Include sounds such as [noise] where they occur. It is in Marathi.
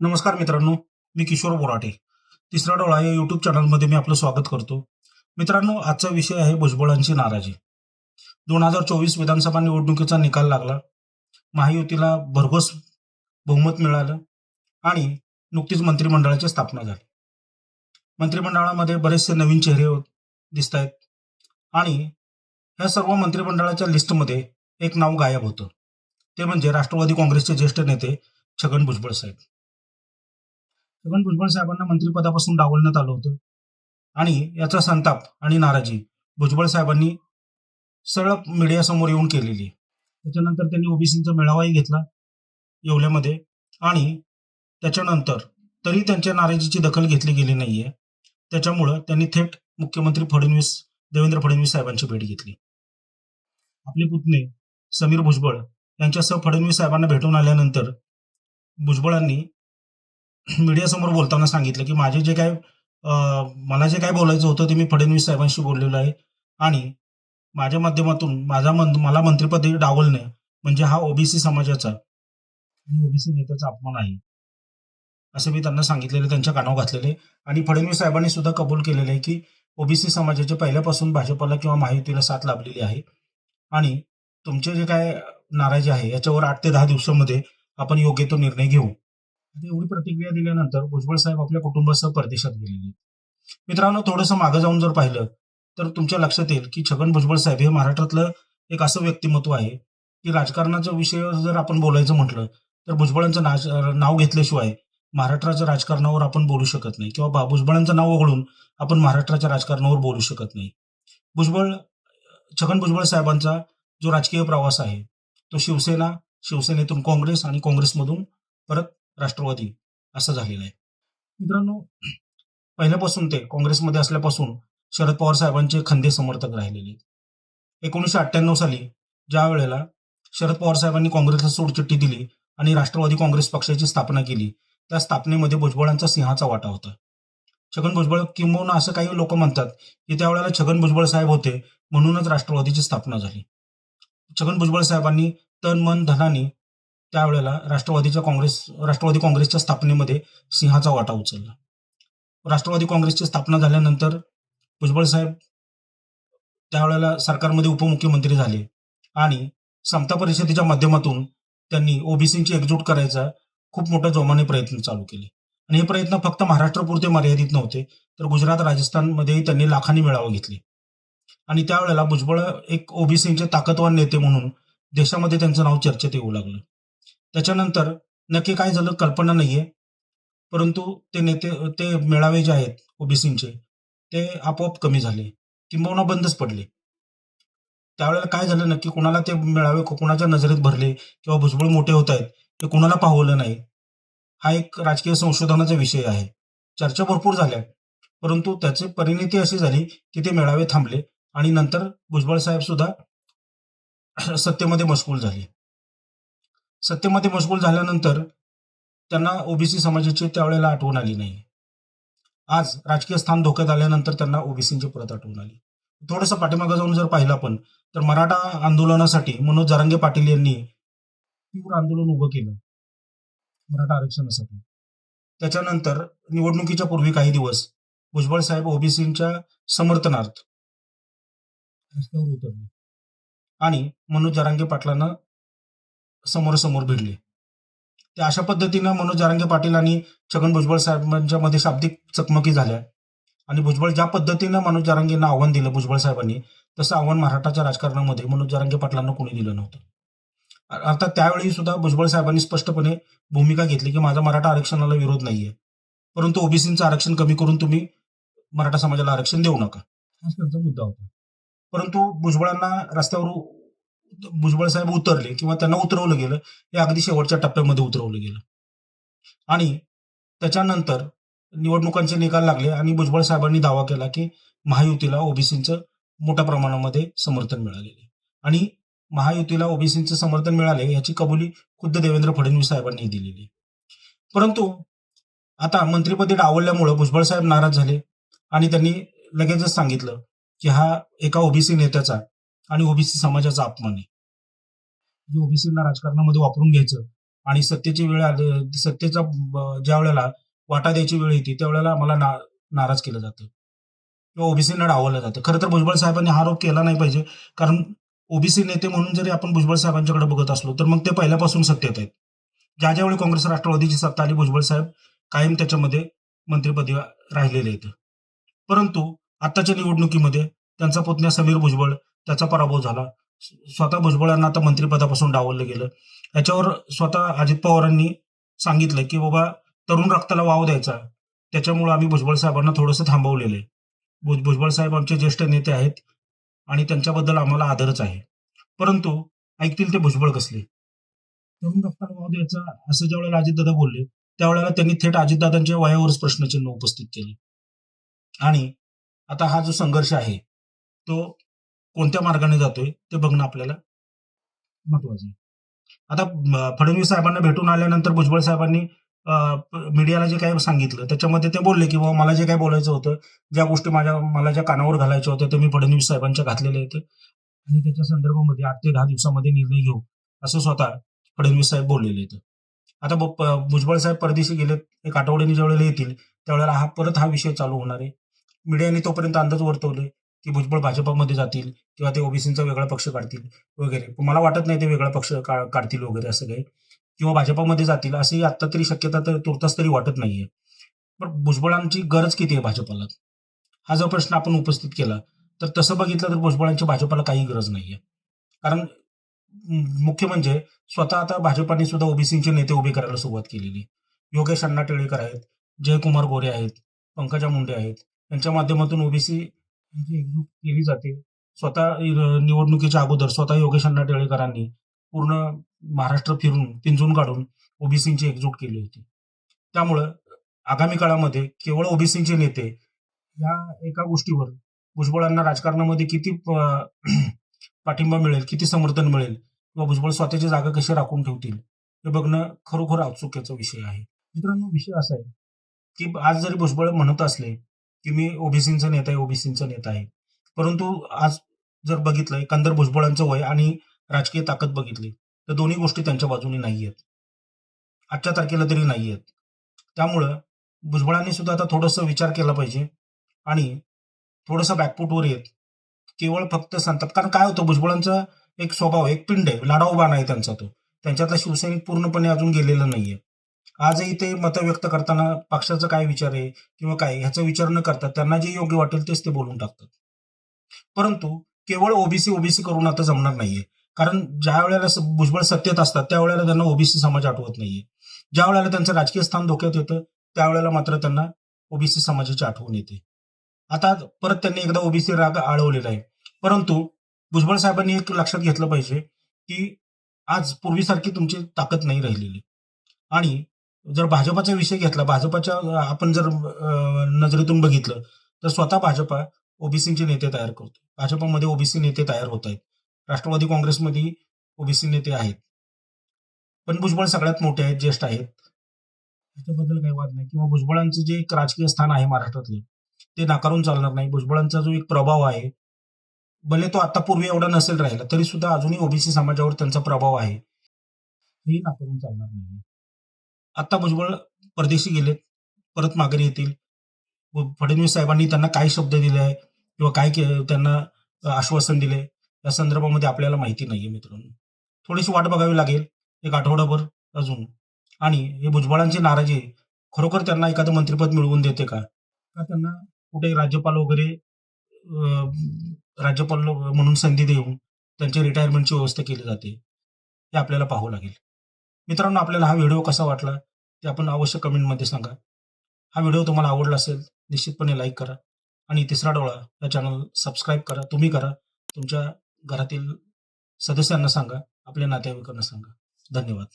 नमस्कार मित्रांनो मी किशोर बोराटे. तिसरा डोळा या युट्यूब चॅनलमध्ये मी आपलं स्वागत करतो. मित्रांनो आजचा विषय आहे भुजबळांची नाराजी. दोन हजार चोवीस विधानसभा निवडणुकीचा निकाल लागला. महायुतीला भरघोस बहुमत मिळालं आणि नुकतीच मंत्रिमंडळाची स्थापना झाली. मंत्रिमंडळामध्ये बरेचसे नवीन चेहरे दिसत आहेत आणि ह्या सर्व मंत्रिमंडळाच्या लिस्टमध्ये एक नाव गायब होतं. ते म्हणजे राष्ट्रवादी काँग्रेसचे ज्येष्ठ नेते छगन भुजबळ साहेब. छगन भुजबळ साहेबांना मंत्रिपदापासून डावलण्यात आलं होतं. आणि याचा संताप आणि नाराजी भुजबळ साहेबांनी सरळ मीडियासमोर येऊन केलेली. आहे. त्याच्यानंतर त्यांनी ओबीसीचा मेळावाही घेतला येवल्यामध्ये. आणि त्याच्यानंतर तरी त्यांच्या नाराजीची दखल घेतली गेली नाहीये. त्याच्यामुळं त्यांनी थेट मुख्यमंत्री फडणवीस देवेंद्र फडणवीस साहेबांची भेट घेतली. आपले पुतणे समीर भुजबळ यांच्यासह फडणवीस साहेबांना भेटून आल्यानंतर भुजबळांनी मीडियासमोर बोलताना सांगितलं की माझे जे काय मला जे काय बोलायचं होतं ते मी फडणवीस साहेबांशी बोललेलो आहे. आणि माझ्या माध्यमातून माझा मन मला मंत्रिपदी डावलणे म्हणजे हा ओबीसी समाजाचा आणि ओबीसी नेत्याचा अपमान आहे. असं मी त्यांना सांगितलेले त्यांच्या कानावर घातलेले आणि फडणवीस साहेबांनी सुद्धा कबूल केलेलं आहे की ओबीसी समाजाचे पहिल्यापासून भाजपला किंवा महायुतीला साथ लाभलेली आहे. आणि तुमचे जे काय नाराजी आहे याच्यावर आठ ते दहा दिवसामध्ये आपण योग्य तो निर्णय घेऊ. एवढी प्रतिक्रिया दिल्यानंतर भुजबळ साहेब आपल्या कुटुंबासह परदेशात गेलेले मित्रांनो थोडंसं मागं जाऊन जर पाहिलं तर तुमच्या लक्षात येईल की छगन भुजबळ साहेब हे महाराष्ट्रातलं एक असं व्यक्तिमत्व आहे की राजकारणाच्या विषयावर जर आपण बोलायचं म्हटलं तर भुजबळांचं नाच नाव घेतल्याशिवाय महाराष्ट्राच्या राजकारणावर आपण बोलू शकत नाही. किंवा बा- भुजबळांचं नाव वगळून आपण महाराष्ट्राच्या राजकारणावर बोलू शकत नाही. भुजबळ छगन भुजबळ साहेबांचा जो राजकीय प्रवास आहे तो शिवसेना शिवसेनेतून काँग्रेस आणि काँग्रेसमधून परत राष्ट्रवादी. असं झालेलं आहे. मित्रांनो पहिल्यापासून ते काँग्रेसमध्ये असल्यापासून शरद पवार साहेबांचे खंदे समर्थक राहिलेले एकोणीसशे अठ्ठ्याण्णव साली ज्या वेळेला शरद पवार साहेबांनी काँग्रेसला सोडचिठ्ठी दिली आणि राष्ट्रवादी काँग्रेस पक्षाची स्थापना केली त्या स्थापनेमध्ये भुजबळांचा सिंहाचा वाटा होता. छगन भुजबळ किंबहुना असं काही लोक म्हणतात की त्यावेळेला छगन भुजबळ साहेब होते म्हणूनच राष्ट्रवादीची स्थापना झाली. छगन भुजबळ साहेबांनी तन मन धनाने त्यावेळेला राष्ट्रवादीच्या काँग्रेस राष्ट्रवादी काँग्रेसच्या स्थापनेमध्ये सिंहाचा वाटा उचलला. राष्ट्रवादी काँग्रेसची स्थापना झाल्यानंतर भुजबळ साहेब त्यावेळेला सरकारमध्ये उपमुख्यमंत्री झाले आणि समता परिषदेच्या माध्यमातून त्यांनी ओबीसींची एकजूट करायचा खूप मोठ्या जोमाने प्रयत्न चालू केले. आणि हे प्रयत्न फक्त महाराष्ट्रापुरते मर्यादित नव्हते तर गुजरात राजस्थानमध्येही त्यांनी लाखांनी मेळावे घेतले. आणि त्यावेळेला भुजबळ एक ओबीसींचे ताकदवान नेते म्हणून देशामध्ये त्यांचं नाव चर्चेत येऊ लागलं. त्याच्यानंतर नक्की काय झालं कल्पना नाहीये. परंतु ते नेते ते मेळावे जे आहेत ओबीसीचे ते आपोआप कमी झाले. किंबहुना बंदच पडले. त्यावेळेला काय झालं नक्की कोणाला ते मेळावे को- कोणाच्या नजरेत भरले किंवा भुजबळ मोठे होत आहेत ते कोणाला पाहवलं नाही हा एक राजकीय संशोधनाचा विषय आहे. चर्चा भरपूर झाल्या. परंतु त्याची परिणिती अशी झाली की ते मेळावे थांबले आणि नंतर भुजबळ साहेब सुद्धा सत्तेमध्ये मशगूल झाले. सत्तेमध्ये मशगूल झाल्यानंतर त्यांना ओबीसी समाजाची त्यावेळेला आठवण आली नाही. आज राजकीय स्थान धोक्यात आल्यानंतर त्यांना ओबीसींची परत आठवण आली. थोडंसं पाठीमागं जाऊन जर पाहिलं आपण तर मराठा आंदोलनासाठी मनोज जरांगे पाटील यांनी तीव्र आंदोलन उभं केलं. मराठा आरक्षणासाठी. त्याच्यानंतर निवडणुकीच्या पूर्वी काही दिवस भुजबळ साहेब ओबीसींच्या समर्थनार्थ रस्त्यावर उतरले. आणि मनोज जरांगे पाटलांना समोरासमोर भिडले. ते अशा पद्धतीनं मनोज जारंगे पाटील आणि छगन भुजबळ साहेबांच्या मध्ये शाब्दिक चकमकी झाल्या. आणि भुजबळ ज्या पद्धतीनं मनोज जारंगेंना आव्हान दिलं भुजबळ साहेबांनी तसं आव्हान महाराष्ट्राच्या राजकारणामध्ये मनोज जारंगे पाटलांना कोणी दिलं नव्हतं. अर्थात त्यावेळी सुद्धा भुजबळ साहेबांनी स्पष्टपणे भूमिका घेतली की माझा मराठा आरक्षणाला विरोध नाहीये. परंतु ओबीसीचं आरक्षण कमी करून तुम्ही मराठा समाजाला आरक्षण देऊ नका. हाच त्यांचा मुद्दा होता. परंतु भुजबळांना रस्त्यावर भुजबळ साहेब उतरले किंवा त्यांना उतरवलं गेलं हे अगदी शेवटच्या टप्प्यामध्ये उतरवलं गेलं. आणि त्याच्यानंतर निवडणुकांचे निकाल लागले आणि भुजबळ साहेबांनी दावा केला की महायुतीला ओबीसीचं मोठ्या प्रमाणामध्ये समर्थन मिळालेले आणि महायुतीला ओबीसीचं समर्थन मिळाले याची कबुली खुद्द देवेंद्र फडणवीस साहेबांनी दिलेली परंतु आता मंत्रिपदी डावलल्यामुळं भुजबळ साहेब नाराज झाले आणि त्यांनी लगेचच सांगितलं की हा एका ओबीसी नेत्याचा आणि ओबीसी समाजाचा अपमान आहे. जे ओबीसींना राजकारणामध्ये वापरून घ्यायचं आणि सत्तेची वेळ आली सत्तेचा ज्या वेळेला वाटा द्यायची वेळ येते त्यावेळेला आम्हाला ना नाराज केलं जातं. किंवा ओबीसींना डावलं जातं. खरं तर भुजबळ साहेबांनी हा आरोप केला नाही पाहिजे कारण ओबीसी नेते म्हणून जरी आपण भुजबळ साहेबांच्याकडे बघत असलो तर मग ते पहिल्यापासून सत्तेत आहेत. ज्या ज्यावेळी काँग्रेस राष्ट्रवादीची सत्ता आली भुजबळ साहेब कायम त्याच्यामध्ये मंत्रिपदी राहिलेले आहेत. परंतु आत्ताच्या निवडणुकीमध्ये त्यांचा पुतण्या समीर भुजबळ त्याचा पराभव झाला. स्वतः भुजबळांना आता मंत्रिपदापासून डावललं गेलं. याच्यावर स्वतः अजित पवारांनी सांगितलं की बाबा तरुण रक्ताला वाव द्यायचा त्याच्यामुळे आम्ही भुजबळ साहेबांना थोडंसं थांबवलेलं आहे. भुज भुजबळ साहेब आमचे ज्येष्ठ नेते आहेत आणि त्यांच्याबद्दल आम्हाला आदरच आहे. परंतु ऐकतील ते भुजबळ कसले? तरुण रक्ताला वाव द्यायचा असं ज्या वेळेला अजितदादा बोलले त्यावेळेला त्यांनी थेट अजितदादांच्या वयावरच प्रश्नचिन्ह उपस्थित केले. आणि आता हा जो संघर्ष आहे तो कोणत्या मार्गाने जातोय ते बघणं आपल्याला महत्वाचं आहे. आता फडणवीस साहेबांना भेटून आल्यानंतर भुजबळ साहेबांनी मीडियाला जे काही सांगितलं त्याच्यामध्ये ते बोलले की बाबा मला जे काही बोलायचं होतं ज्या गोष्टी माझ्या मला ज्या कानावर घालायच्या होत्या ते मी फडणवीस साहेबांच्या घातलेले आहेत. आणि त्याच्या संदर्भामध्ये आठ ते दहा दिवसामध्ये निर्णय घेऊ असं स्वतः फडणवीस साहेब बोललेले आहेत. आता ब- प- भुजबळ साहेब परदेशी गेलेत एक आठवड्याने ज्यावेळेला येतील त्यावेळेला हा परत हा विषय चालू होणार आहे. मीडियाने तोपर्यंत अंदाज वर्तवले की भुजबळ भाजपमध्ये जातील किंवा ते ओबीसींचा वेगळा पक्ष काढतील वगैरे. पण मला वाटत नाही ते वेगळा पक्ष का- काढतील वगैरे असं काही. किंवा भाजपमध्ये जातील अशी आत्ता तरी शक्यता तर तुर्तास तरी वाटत नाहीये. पण भुजबळांची गरज किती आहे भाजपाला? हा जो प्रश्न आपण उपस्थित केला तर तसं बघितलं तर भुजबळांची भाजपाला काही गरज नाहीये. कारण मुख्य म्हणजे स्वतः आता भाजपाने सुद्धा ओबीसीचे नेते उभे करायला सुरुवात केलेली. योगेश अण्णा टिळेकर आहेत जयकुमार गोरे आहेत पंकजा मुंडे आहेत. यांच्या माध्यमातून ओबीसी यांची एकजूट केली जाते स्वतः निवडणुकीच्या अगोदर स्वतः योगेश अण्णा टिळेकरांनी पूर्ण महाराष्ट्र फिरून पिंजून काढून ओबीसींची एकजूट केली होती. त्यामुळं आगामी काळामध्ये केवळ ओबीसींचे नेते या एका गोष्टीवर भुजबळांना राजकारणामध्ये किती [clears throat] पाठिंबा मिळेल किती समर्थन मिळेल किंवा भुजबळ स्वतःची जागा कशी राखून ठेवतील हे बघणं खरोखर औत्सुक्याचा विषय आहे. मित्रांनो विषय असा आहे की आज जरी भुजबळ म्हणत असले की मी ओबीसींचा नेता आहे ओबीसींचा नेता आहे. परंतु आज जर बघितलं एकंदर भुजबळांचं वय आणि राजकीय ताकद बघितली तर दोन्ही गोष्टी त्यांच्या बाजूने नाही आहेत आजच्या तारखेला तरी नाही आहेत त्यामुळं भुजबळांनी सुद्धा आता थोडंसं विचार केला पाहिजे आणि थोडंसं बॅकफूटवर येत. केवळ फक्त सांगतात कारण काय होतं भुजबळांचा एक स्वभाव एक पिंड आहे लाडाऊ बाण आहे त्यांचा तो. त्यांच्यातला शिवसैनिक पूर्णपणे अजून गेलेला नाहीये. आजही ते मतं व्यक्त करताना पक्षाचा काय विचार आहे किंवा काय ह्याचा विचार न करता त्यांना जे योग्य वाटेल तेच ते बोलून टाकतात. परंतु केवळ ओबीसी ओबीसी करून आता जमणार नाहीये. कारण ज्या वेळेला भुजबळ सत्तेत असतात त्यावेळेला त्यांना ओबीसी समाज आठवत नाहीये. ज्या वेळेला त्यांचं राजकीय स्थान धोक्यात येतं त्यावेळेला मात्र त्यांना ओबीसी समाजाची आठवण येते. आता परत त्यांनी एकदा ओबीसी राग आळवलेला आहे. परंतु भुजबळ साहेबांनी एक लक्षात घेतलं पाहिजे की आज पूर्वीसारखी तुमची ताकद नाही राहिलेली. आणि जर भाजपाचा विषय घेतला भाजपाच्या आपण जर नजरेतून बघितलं तर स्वतः भाजपा ओबीसीचे नेते तयार करतो. भाजपमध्ये ओबीसी नेते तयार होत आहेत. राष्ट्रवादी काँग्रेसमध्ये ओबीसी नेते आहेत. पण भुजबळ सगळ्यात मोठे आहेत ज्येष्ठ आहेत. त्याच्याबद्दल काही वाद नाही. किंवा भुजबळांचं जे एक राजकीय स्थान आहे महाराष्ट्रातलं ते नाकारून चालणार नाही. भुजबळांचा जो एक प्रभाव आहे भले तो आता पूर्वी एवढा नसेल राहिला तरी सुद्धा अजूनही ओबीसी समाजावर त्यांचा प्रभाव आहे. हेही नाकारून चालणार नाही. आता भुजबळ परदेशी गेलेत परत माघारी येतील. व फडणवीस साहेबांनी त्यांना काय शब्द दिले आहे किंवा काय के- त्यांना आश्वासन दिले. या संदर्भामध्ये आपल्याला माहिती नाहीये मित्रांनो. थोडीशी वाट बघावी लागेल एक आठवडाभर अजून. आणि हे भुजबळांची नाराजी खरोखर त्यांना एखादं मंत्रिपद मिळवून देते का? का त्यांना कुठे राज्यपाल वगैरे राज्यपाल म्हणून संधी देऊन त्यांच्या रिटायरमेंटची व्यवस्था केली जाते? हे आपल्याला पाहावं लागेल. मित्रांनो आपल्याला हा व्हिडिओ कसा वाटला ते आपण अवश्य कमेंटमध्ये सांगा. हा व्हिडिओ तुम्हाला आवडला असेल निश्चितपणे लाईक करा आणि तिसरा डोळा या चॅनल सबस्क्राईब करा. तुम्ही करा. तुमच्या घरातील सदस्यांना सांगा आपल्या नातेवाईकांना सांगा. धन्यवाद.